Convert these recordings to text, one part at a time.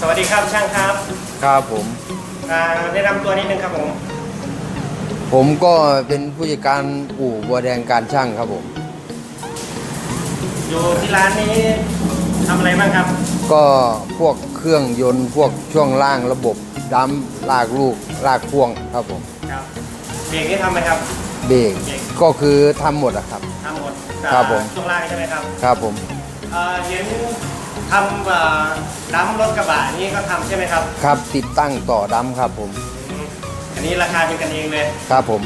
สวัสดีครับช่างครับครับผมอ่าแนะนำตัวนิดนึงครับผม ผมก็เป็นผู้จัดการอู่บัวแดงการช่างครับผม อยู่ที่ร้านนี้ทำอะไรบ้างครับ ก็พวกเครื่องยนต์พวกช่วงล่างระบบดัมลากลูกลากพ่วงครับผม ครับเบรกนี่ทำไหมครับ เบรกก็คือทำหมดอะครับ ทำหมดครับผม ช่วงล่างใช่ไหมครับ ครับผม เอ่อเห็น ทำเอ่อดัมรถกระบะนี่ก็ทำใช่ไหมครับครับติดตั้งต่อดัมครับผมอืมอันนี้ราคาเป็นกันเองเลย ครับผม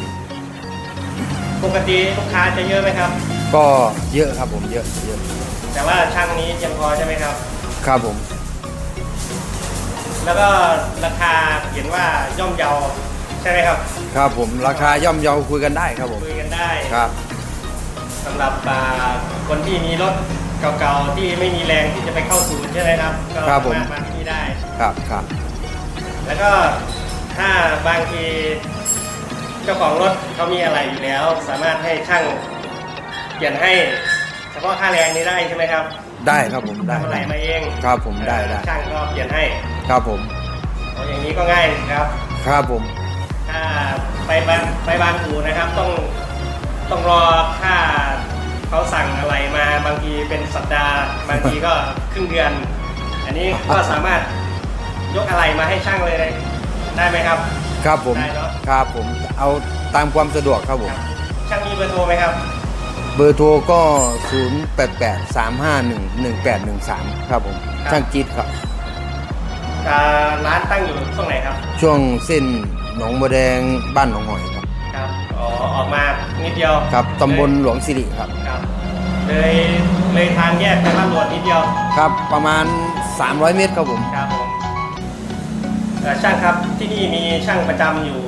ปกติลูกค้าจะเยอะไหมครับ ก็เยอะครับผมเยอะเยอะแต่ว่าช่างนี้ยังพอใช่ไหมครับ ครับผม แล้วก็ราคาเห็นว่าย่อมเยาใช่ไหมครับ ครับผมราคาย่อมเยาคุยกันได้ครับผมคุยกันได้ครับ สำหรับอ่าคนที่มีรถ เก่าๆที่ไม่มีแรงที่จะไปเข้าศูนย์ใช่ไหมครับก็ครับผม สามารถมาที่นี่ได้ ครับครับแล้วก็ถ้าบางทีเจ้าของรถเขามีอะไรอยู่แล้ว สามารถให้ช่างเปลี่ยนให้ เฉพาะค่าแรงนี้ได้ใช่ไหมครับได้ครับผมได้เท่าไหร่มาเองครับผมได้ได้ช่างก็เปลี่ยนให้ครับผมเอาอย่างนี้ก็ง่ายครับ ครับผมถ้าไปบางไปบางอู่นะครับ ต้องต้องรอค่า เขาสั่งอะไรมาบางทีเป็นสัปดาห์ บางทีก็ครึ่งเดือน อันนี้ก็สามารถยกอะไรมาให้ช่างเลยได้ไหมครับ ครับผมได้เนอะ ครับผมเอาตามความสะดวกครับผม ช่างมีเบอร์โทรไหมครับ เบอร์โทรก็ 0 8 8 3 5 1 1 8 1 3 ครับผมครับ ช่างจิตครับ อ่าร้านตั้งอยู่ตรงไหนครับ ช่วงเส้นหนองบัวแดงบ้านหนองหอยครับครับ อ๋อออกมานิดเดียวครับตำบลหลวงสิริครับครับเลยเลยทางแยกไปบ้านรวดนิดเดียวครับประมาณ 300 เมตรครับผมครับผมเอ่อช่างครับที่นี่มีช่างประจำอยู่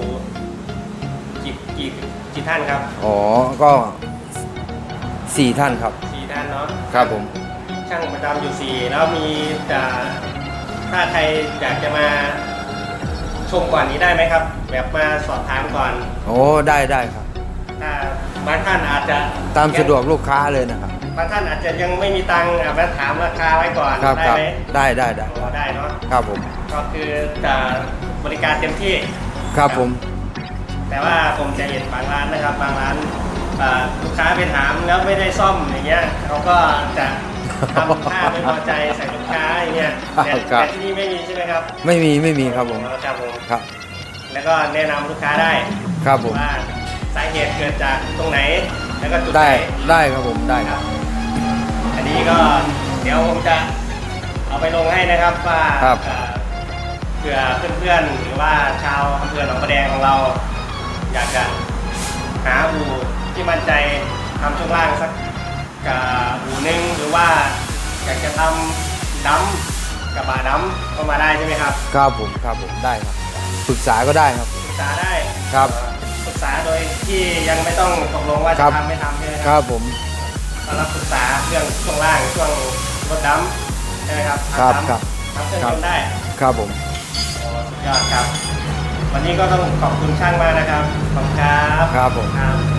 กี่กี่กี่ท่านครับอ๋อก็4ท่านครับสี่ท่านเนาะครับผมช่างประจำอยู่สี่แล้วมีจะถ้าใครอยากจะมาชมก่อนนี้ได้ไหมครับ แบบมาสอบถามก่อน โอ้ได้ได้ครับ ถ้าบางท่านอาจจะตามสะดวกลูกค้าเลยนะครับ บางท่านอาจจะยังไม่มีตังค์อะมาถามราคาไว้ก่อนครับได้ครับไหมได้ได้ได้อ๋อได้เนาะครับผม ก็คือจะบริการเต็มที่ ครับผม แต่ว่าผมจะเห็นบางร้านนะครับ บางร้านอ่าลูกค้าไปถามแล้วไม่ได้ซ่อมอย่างเงี้ยเขาก็จะทำท่าไม่พอใจใส่ลูกค้าอย่างเงี้ยแต่ครับ แต่ที่นี่ไม่มีใช่ไหมครับไม่มีไม่มีครับผมครับผมครับ แล้วก็แนะนำลูกค้าได้ครับผม ว่า สาเหตุเกิดจากตรงไหน แล้วก็จุดไหได้นได้ครับผมได้คครัรับบ อันนี้ก็เดี๋ยวผมจะเอาไปลงให้นะครับว่าครับเอ่อเผื่อเพื่อนๆหรือว่าชาวอำเภอหนองประแดงของเรา อยากจะหาอู่ที่มั่นใจทำช่วงล่างสักกับอู่หนึงหรือว่าอยากจะทำดัมกับบาดัมก็มาได้ใช่ไหมครับ ครับผมครับผมได้ครับปรึกษาก็ได้ครับปรึกษาได้ครับ เอ่อปรึก ษาโดยที่ยังไม่ต้องตกลงว่าครัจะบทำไม่ทำใช่ไหมคครัรับบผมเรารับปรึกษาเรื่องช่วงล่างช่วงรถดัมใช่ไหมครับครับทำครับทำเครื่องครับยนต์ได้ครับผม โอ้สุดยอดครับ วันนี้ก็ต้องขอบคุณช่างมากนะครับขอบคุณครับครับผม ครับ